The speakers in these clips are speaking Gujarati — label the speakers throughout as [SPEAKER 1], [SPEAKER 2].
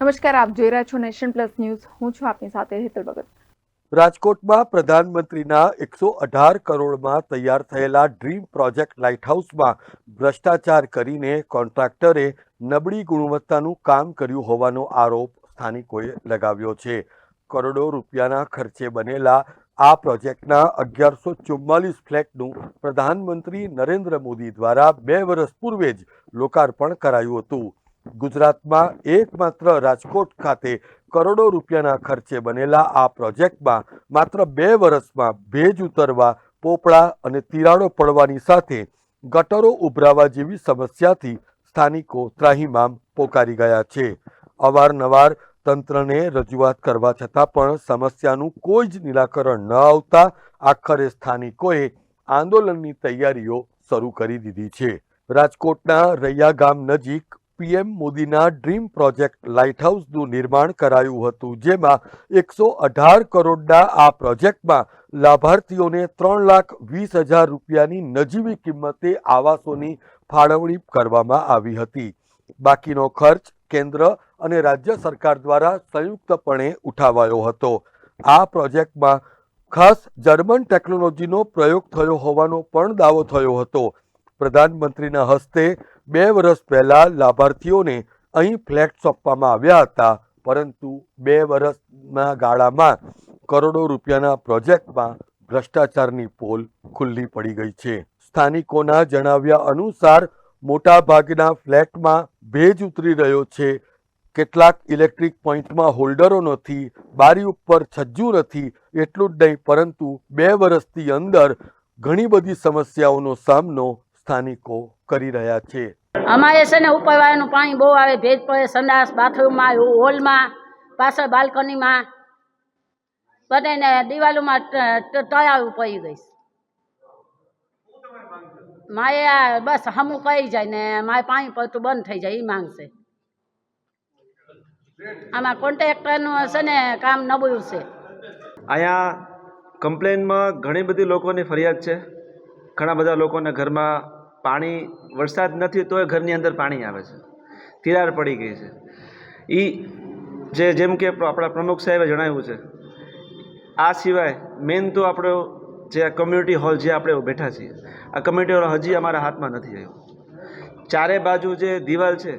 [SPEAKER 1] નમસ્કાર, આપ જોઈ રહ્યા છો નેશન પ્લસ ન્યૂઝ. હું છું આપની સાથે હેતલ ભગત.
[SPEAKER 2] રાજકોટમાં પ્રધાનમંત્રીના એકસો અઢાર કરોડમાં તૈયાર થયેલા ડ્રીમ પ્રોજેક્ટ લાઇટહાઉસમાં ભ્રષ્ટાચાર કરીને કોન્ટ્રાક્ટરે નબળી ગુણવત્તાનું કામ કર્યું હોવાનો આરોપ સ્થાનિકોએ લગાવ્યો છે. કરોડો રૂપિયાના ખર્ચે બનેલા આ પ્રોજેક્ટના અગિયારસો ચુમ્માલીસ ફ્લેટનું પ્રધાનમંત્રી નરેન્દ્ર મોદી દ્વારા બે વર્ષ પૂર્વે જ લોકાર્પણ કરાયું હતું. ગુજરાતમાં એકમાત્ર રાજકોટ ખાતે કરોડો રૂપિયાના ખર્ચે બનેલા આ પ્રોજેક્ટમાં માત્ર બે વર્ષમાં ભેજ ઉતરવા, પોપડા અને તિરાડો પડવાની સાથે ગટરો ઉભરાવા જેવી સમસ્યાથી સ્થાનિકો ત્રાહીમામ પોકારી ગયા છે. અવારનવાર તંત્રને રજૂઆત કરવા છતાં પણ સમસ્યાનું કોઈ જ નિરાકરણ ન આવતા આખરે સ્થાનિકોએ આંદોલનની તૈયારીઓ શરૂ કરી દીધી છે. રાજકોટના રૈયા ગામ નજીક પીએમ મોદીના ડ્રીમ પ્રોજેક્ટ લાઇટ હાઉસનું નિર્માણ કરાયું હતું, જેમાં એકસો અઢાર કરોડના આ પ્રોજેક્ટમાં લાભાર્થીઓને ત્રણ લાખ વીસ હજાર રૂપિયાની નજીવી કિંમતે આવાસોની ફાળવણી કરવામાં આવી હતી. બાકીનો ખર્ચ કેન્દ્ર અને રાજ્ય સરકાર દ્વારા સંયુક્તપણે ઉઠાવાયો હતો. આ પ્રોજેક્ટમાં ખાસ જર્મન ટેકનોલોજીનો પ્રયોગ થયો હોવાનો પણ દાવો થયો હતો. પ્રધાનમંત્રીના હસ્તે બે વર્ષ પહેલાં લાભાર્થીઓને અહીં ફ્લેટ સોંપવામાં આવ્યા હતા. પરંતુ બે વર્ષના ગાળામાં કરોડો રૂપિયાના પ્રોજેક્ટમાં ભ્રષ્ટાચારની પોલ ખુલ્લી પડી ગઈ છે. સ્થાનિકોના જણાવ્યા અનુસાર, મોટાભાગના ફ્લેટમાં ભેજ ઉતરી રહ્યો છે. કેટલાક ઇલેક્ટ્રિક પોઈન્ટમાં હોલ્ડરો નથી, બારી ઉપર છજ્જુ નથી, એટલું જ નહીં, પરંતુ બે વર્ષથી અંદર ઘણી બધી સમસ્યાઓનો સામનો સ્થાનિકો કરી રહ્યા છે.
[SPEAKER 3] અમારે છે ને ઉપરવાળાનું પાણી બહુ આવે ભેજ પડે સંડાસ બાથરૂમમાં હોલમાં પાછળ બાલ્કનીમાં. બધાને દિવાલોમાં તળાવ પડી ગઈ મારે આ બસ હમું કરી જાય ને મારે પાણી પડતું બંધ થઈ જાય એ માંગશે આમાં કોન્ટ્રાક્ટરનું છે ને કામ નબળું છે.
[SPEAKER 4] અહીંયા કમ્પ્લેનમાં ઘણી બધી લોકોની ફરિયાદ છે. ઘણા બધા લોકોના ઘરમાં પાણી, વરસાદ નથી તોય ઘરની અંદર પાણી આવે છે. તિરાડ પડી ગઈ છે. એ જે, જેમ કે આપણા પ્રમુખ સાહેબે જણાવ્યું છે, આ સિવાય મેન તો આપણો જે કમ્યુનિટી હોલ જે આપણે બેઠા છીએ, આ કમ્યુનિટી હોલ હજી અમારા હાથમાં નથી આવ્યો. ચારે બાજુ જે દિવાલ છે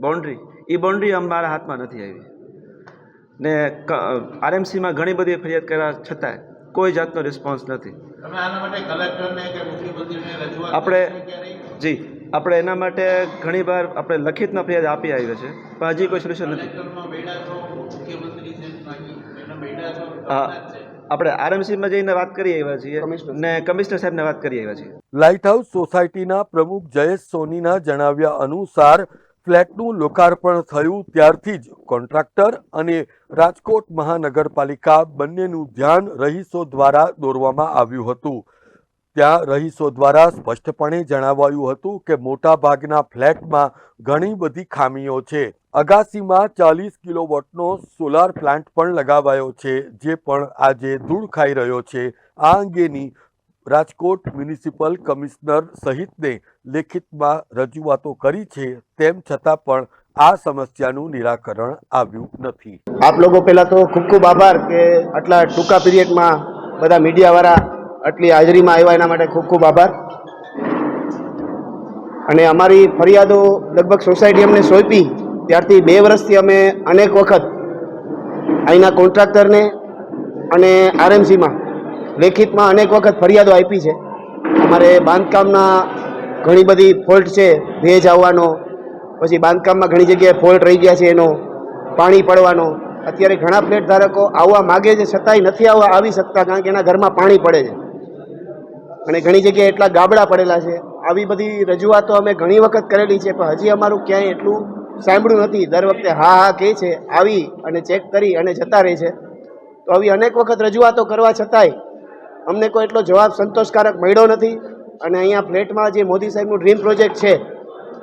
[SPEAKER 4] બાઉન્ડ્રી એ બાઉન્ડ્રી અમારા હાથમાં નથી આવી. ને આરએમસીમાં ઘણી બધી ફરિયાદ કર્યા છતાંય કોઈ જાતનો રિસ્પોન્સ નથી.
[SPEAKER 5] તમે આના માટે કલેક્ટરને કે મુખ્યમંત્રીને રજૂઆત
[SPEAKER 4] આપણે? જી આપણે એના માટે ઘણીવાર આપણે લખિતમાં ફરિયાદ આપી આવ્યા છે. પણ હજી કોઈ સોલ્યુશન નથી.
[SPEAKER 5] કલેક્ટરમાં બેઠા છો મુખ્યમંત્રી છે બાકી એના બેઠા છો
[SPEAKER 4] હા. આપણે આરએમસીમાં જઈને વાત કરી આવ્યા છીએ ને કમિશનર સાહેબને વાત કરી આવ્યા છીએ.
[SPEAKER 2] લાઇટ હાઉસ સોસાયટીના પ્રમુખ જયેશ સોનીના જણાવ્યા અનુસાર ફ્લેટનું લોકાર્પણ થયું ત્યારથી જ. કોન્ટ્રાક્ટર અને રાજકોટ મહાનગરપાલિકા બંનેનું ધ્યાન રહીશો દ્વારા દોરવામાં આવ્યું હતું. ત્યાં રહીશો દ્વારા સ્પષ્ટપણે જણાવાયું હતું કે મોટાભાગના ફ્લેટમાં ઘણી બધી ખામીઓ છે. અગાસીમાં ચાલીસ કિલોવોટનો સોલાર પ્લાન્ટ પણ લગાવાયો છે, જે પણ આજે ધૂળ ખાઈ રહ્યો છે. આ અંગેની રાજકોટ મ્યુનિસિપલ કમિશનર સહિતને લેખિતમાં રજૂઆતો કરી છે, તેમ છતાં પણ આ સમસ્યાનું નિરાકરણ આવ્યું નથી.
[SPEAKER 6] આપ લોકો પહેલાં તો ખૂબ ખૂબ આભાર કે આટલા ટૂંકા પીરિયડમાં બધા મીડિયાવાળા આટલી હાજરીમાં આવ્યા એના માટે ખૂબ ખૂબ આભાર. અને અમારી ફરિયાદો લગભગ સોસાયટી અમને સોંપી, ત્યારથી બે વર્ષથી અમે અનેક વખત અહીંના કોન્ટ્રાક્ટરને અને આરએમસીમાં લેખિતમાં અનેક વખત ફરિયાદો આપી છે. અમારે બાંધકામના ઘણી બધી ફોલ્ટ છે, ભેજ આવવાનો, પછી બાંધકામમાં ઘણી જગ્યાએ ફોલ્ટ રહી ગયા છે એનો, પાણી પડવાનો. અત્યારે ઘણા ફ્લેટ ધારકો આવવા માગે છે, છતાંય નથી આવવા આવી શકતા, કારણ કે એના ઘરમાં પાણી પડે છે. અને ઘણી જગ્યાએ એટલા ગાબડા પડેલા છે. આવી બધી રજૂઆતો અમે ઘણી વખત કરેલી છે, પણ હજી અમારું ક્યાંય એટલું સાંભળ્યું નથી. દર વખતે હા હા કહે છે, આવી અને ચેક કરી અને જતા રહે છે. તો આવી અનેક વખત રજૂઆતો કરવા છતાંય અમને કોઈ એટલો જવાબ સંતોષકારક મળ્યો નથી. અને અહીંયા ફ્લેટમાં જે મોદી સાહેબનું ડ્રીમ પ્રોજેક્ટ છે,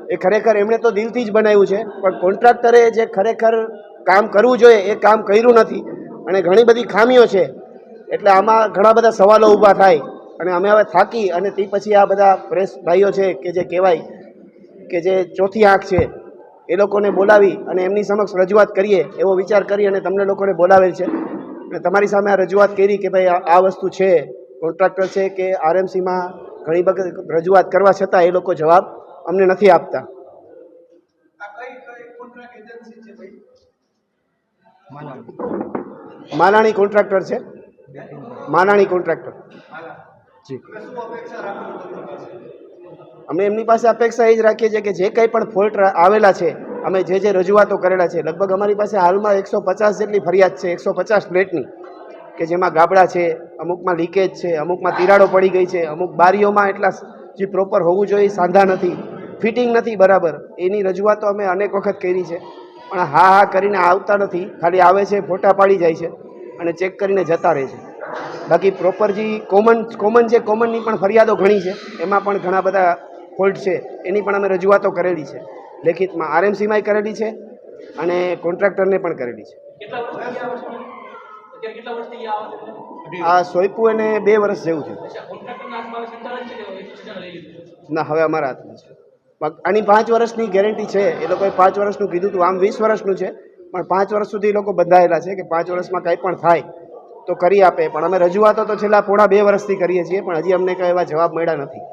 [SPEAKER 6] એ ખરેખર એમણે તો દિલથી જ બનાવ્યું છે, પણ કોન્ટ્રાક્ટરે જે ખરેખર કામ કરવું જોઈએ, એ કામ કર્યું નથી. અને ઘણી બધી ખામીઓ છે. એટલે આમાં ઘણા બધા સવાલો ઊભા થાય. અને અમે હવે થાકી અને તે પછી આ બધા પ્રેસ ભાઈઓ છે કે જે કહેવાય કે જે ચોથી આંખ છે, એ લોકોને બોલાવી અને એમની સમક્ષ રજૂઆત કરીએ, એવો વિચાર કરી અને તમને લોકોને બોલાવેલ છે. અને તમારી સામે આ રજૂઆત કરી કે ભાઈ આ- વસ્તુ છે, કોન્ટ્રાક્ટર છે કે આરએમસીમાં ઘણી વખત રજૂઆત કરવા છતાં એ લોકો જવાબ અમને નથી આપતા. માનાણી કોન્ટ્રાક્ટર છે. માનાણી કોન્ટ્રાક્ટર. જી. અમે એમની પાસે અપેક્ષા એ જ રાખીએ છીએ કે જે કંઈ પણ ફોલ્ટ આવેલા છે, અમે જે જે રજૂઆતો કરેલા છે, લગભગ અમારી પાસે હાલમાં એકસો પચાસ જેટલી ફરિયાદ છે, એકસો પચાસ ફ્લેટની કે જેમાં ગાબડા છે, અમુકમાં લીકેજ છે, અમુકમાં તિરાડો પડી ગઈ છે, અમુક બારીઓમાં એટલા જે પ્રોપર હોવું જોઈએ સાંધા નથી ફિટિંગ નથી બરાબર. એની રજૂઆતો અમે અનેક વખત કરી છે. પણ હા હા કરીને આવતા નથી. ખાલી આવે છે, ફોટા પાડી જાય છે અને ચેક કરીને જતા રહે છે. બાકી પ્રોપર જે કોમન કોમન છે કોમનની પણ ફરિયાદો ઘણી છે, એમાં પણ ઘણા બધા ફોલ્ટ છે. એની પણ અમે રજૂઆતો કરેલી છે. લેખિતમાં આરએમસીમાંય કરેલી છે અને કોન્ટ્રાક્ટરને પણ કરેલી છે.
[SPEAKER 5] આ
[SPEAKER 6] સોઈપું એને બે વર્ષ જેવું થયું
[SPEAKER 5] છે
[SPEAKER 6] ના હવે અમારા હાથમાં છે. આની પાંચ વર્ષની ગેરંટી છે. એ લોકોએ પાંચ વર્ષનું કીધું હતું. આમ વીસ વર્ષનું છે. પણ પાંચ વર્ષ સુધી એ લોકો બંધાયેલા છે કે પાંચ વર્ષમાં કંઈ પણ થાય તો કરી આપે. પણ અમે રજૂઆતો તો છેલ્લા પોણા બે વર્ષથી કરીએ છીએ પણ હજી અમને કંઈ એવા જવાબ મળ્યા નથી.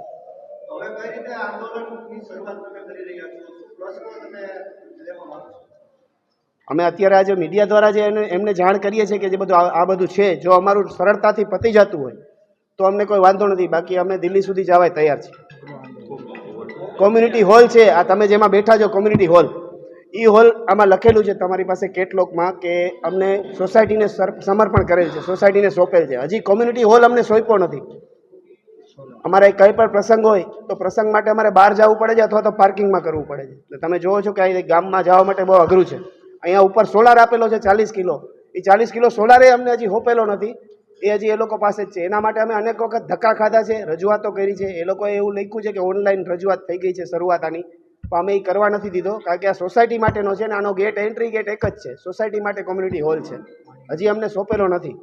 [SPEAKER 6] અમે અત્યારે આજે મીડિયા દ્વારા જે એને એમને જાણ કરીએ છીએ કે જે બધું આ બધું છે, જો અમારું સરળતાથી પતી જતું હોય, તો અમને કોઈ વાંધો નથી. બાકી અમે દિલ્હી સુધી જવાય તૈયાર છીએ. કોમ્યુનિટી હોલ છે. આ તમે જેમાં બેઠા છો કોમ્યુનિટી હોલ એ હોલ આમાં લખેલું છે તમારી પાસે કેટલોગમાં કે અમને સોસાયટીને સમર્પણ કરેલ છે સોસાયટીને સોંપેલ છે. હજી કોમ્યુનિટી હોલ અમને સોંપ્યો નથી. અમારે કંઈ પણ પ્રસંગ હોય, તો પ્રસંગ માટે અમારે બહાર જવું પડે છે અથવા તો પાર્કિંગમાં કરવું પડે છે. એટલે તમે જોવો છો કે અહીં ગામમાં જવા માટે બહુ અઘરું છે. અહીંયા ઉપર સોલાર આપેલો છે ચાલીસ કિલો. એ ચાલીસ કિલો સોલારે અમને હજી હોપેલો નથી. એ હજી એ લોકો પાસે જ છે. એના માટે અમે અનેક વખત ધક્કા ખાધા છે, રજૂઆતો કરી છે. એ લોકોએ એવું લખ્યું છે કે ઓનલાઈન રજૂઆત થઈ ગઈ છે શરૂઆત આની પણ અમે એ કરવા નથી દીધો, કારણ કે આ સોસાયટી માટેનો છે ને આનો ગેટ, એન્ટ્રી ગેટ એક જ છે. સોસાયટી માટે કોમ્યુનિટી હોલ છે. હજી અમને સોંપેલો નથી.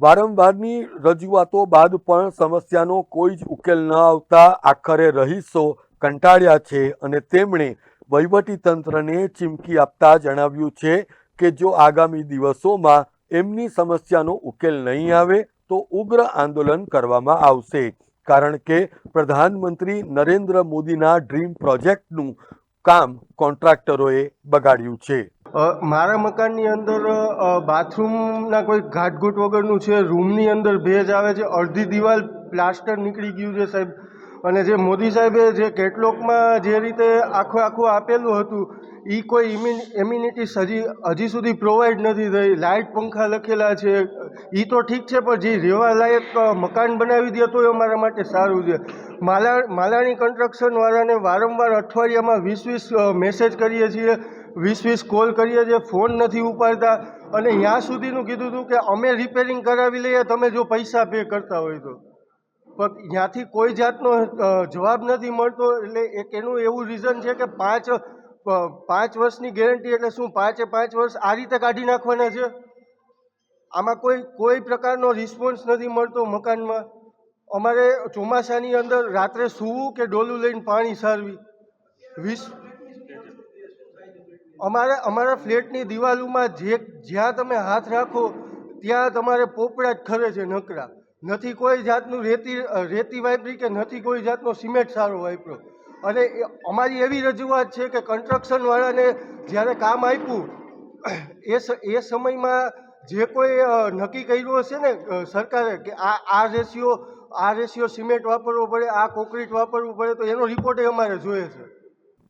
[SPEAKER 2] વારંવારની રજૂઆતો બાદ પણ સમસ્યાનો કોઈ જ ઉકેલ ન આવતા આખરે રહીશો કંટાળ્યા છે અને તેમણે વહીવટીતંત્રને ચીમકી આપતા જણાવ્યું છે કે જો આગામી દિવસોમાં એમની સમસ્યાનો ઉકેલ નહીં આવે તો ઉગ્ર આંદોલન કરવામાં આવશે. કારણ કે પ્રધાનમંત્રી નરેન્દ્ર મોદીના ડ્રીમ પ્રોજેક્ટનું કામ કોન્ટ્રાક્ટરોએ બગાડ્યું છે.
[SPEAKER 7] મારા મકાનની અંદર બાથરૂમના કોઈ ઘાટઘૂટ વગરનું છે, રૂમની અંદર ભેજ આવે છે, અડધી દિવાલ પ્લાસ્ટર નીકળી ગયું છે સાહેબ. અને જે મોદી સાહેબે જે કેટલોકમાં જે રીતે આખું આખું આપેલું હતું એ કોઈ એમ્યુનિટીસ હજી હજી સુધી પ્રોવાઈડ નથી થઈ. લાઇટ પંખા લખેલા છે. એ તો ઠીક છે, પણ જે રહેવાલાયક મકાન બનાવી દે તો એ અમારા માટે સારું છે. માલા, માલાણી કન્સ્ટ્રક્શનવાળાને વારંવાર અઠવાડિયામાં વીસ વીસ મેસેજ કરીએ છીએ. વીસ વીસ કોલ કરીએ છીએ. ફોન નથી ઉપાડતા. અને ત્યાં સુધીનું કીધું હતું કે અમે રિપેરિંગ કરાવી લઈએ, તમે જો પૈસા પે કરતા હોય તો. પણ ત્યાંથી કોઈ જાતનો જવાબ નથી મળતો. એટલે એક એનું એવું રીઝન છે કે પાંચ પાંચ વર્ષની ગેરંટી એટલે શું? પાંચે પાંચ વર્ષ આ રીતે કાઢી નાખવાના છે? આમાં કોઈ કોઈ પ્રકારનો રિસ્પોન્સ નથી મળતો મકાનમાં. અમારે ચોમાસાની અંદર રાત્રે સૂવું કે ડોલું લઈને પાણી સારવી? વીસ અમારા અમારા ફ્લેટની દિવાલોમાં જે, જ્યાં તમે હાથ રાખો, ત્યાં તમારે પોપડા જ ખરે છે નકરા. નથી કોઈ જાતનું રેતી રેતી વાપરી કે નથી કોઈ જાતનો સિમેન્ટ સારો વાપર્યો. અને અમારી એવી રજૂઆત છે કે કન્સ્ટ્રક્શનવાળાને જ્યારે કામ આપ્યું, એ એ સમયમાં જે કોઈ નક્કી કર્યું હશે ને સરકારે કે આ આ રેશિયો આ રેશિયો સિમેન્ટ વાપરવો પડે, આ કોન્ક્રીટ વાપરવું પડે, તો એનો રિપોર્ટ અમારે જોઈએ છે.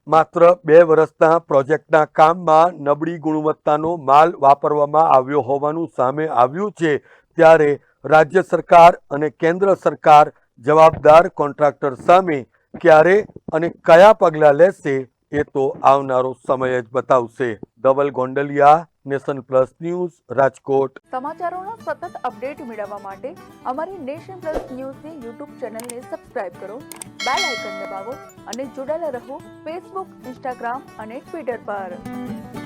[SPEAKER 2] માત્ર બે વર્ષના પ્રોજેક્ટના કામમાં નબળી ગુણવત્તાનો માલ વાપરવામાં આવ્યો હોવાનું સામે આવ્યું છે, ત્યારે રાજ્ય સરકાર અને કેન્દ્ર સરકાર જવાબદાર કોન્ટ્રાક્ટર સામે ક્યારે અને કયા પગલાં લેશે એ તો આવનારો સમય જ બતાવશે. Dhaval Gondaliya, Nation Plus News, Rajkot.
[SPEAKER 1] સમાચારોના સતત અપડેટ મેળવવા માટે અમારી નેશન પ્લસ ન્યૂઝની યુટ્યુબ ચેનલને સબસ્ક્રાઇબ કરો, બેલ આઇકન દબાવો અને જોડાયેલા રહો ફેસબુક, ઇન્સ્ટાગ્રામ અને ટ્વિટર પર.